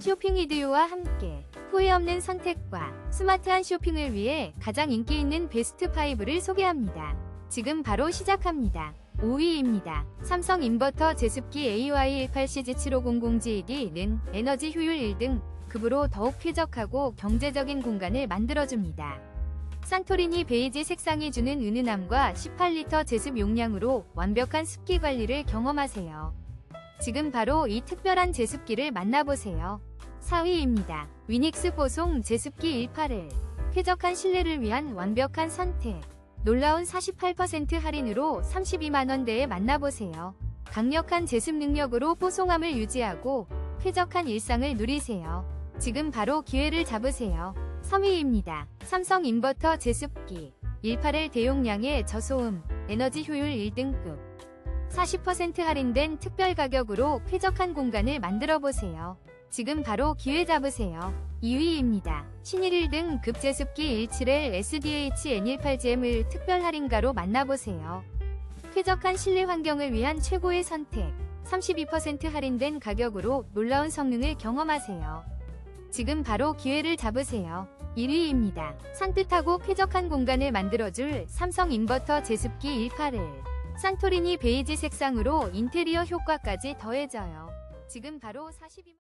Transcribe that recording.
쇼핑 이디오와 함께 후회 없는 선택과 스마트한 쇼핑을 위해 가장 인기 있는 베스트 5를 소개합니다. 지금 바로 시작합니다. 5위입니다. 삼성 인버터 제습기 AY18CG7500GED는 에너지 효율 1등 급으로 더욱 쾌적하고 경제적인 공간을 만들어줍니다. 산토리니 베이지 색상이 주는 은은함과 18리터 제습 용량으로 완벽한 습기 관리를 경험하세요. 지금 바로 이 특별한 제습기를 만나보세요. 4위입니다. 위닉스 보송 제습기 18을 쾌적한 실내를 위한 완벽한 선택. 놀라운 48% 할인으로 32만원대에 만나보세요. 강력한 제습 능력으로 뽀송함을 유지하고 쾌적한 일상을 누리세요. 지금 바로 기회를 잡으세요. 3위입니다. 삼성 인버터 제습기 18L 대용량의 저소음 에너지 효율 1등급 40% 할인된 특별 가격으로 쾌적한 공간을 만들어 보세요. 지금 바로 기회 잡으세요. 2위입니다. 신일 1등 급제습기 17L SDH N18GM을 특별 할인가로 만나보세요. 쾌적한 실내 환경을 위한 최고의 선택. 32% 할인된 가격으로 놀라운 성능을 경험하세요. 지금 바로 기회를 잡으세요. 1위입니다. 산뜻하고 쾌적한 공간을 만들어줄 삼성 인버터 제습기 18을 산토리니 베이지 색상으로 인테리어 효과까지 더해져요. 지금 바로 42만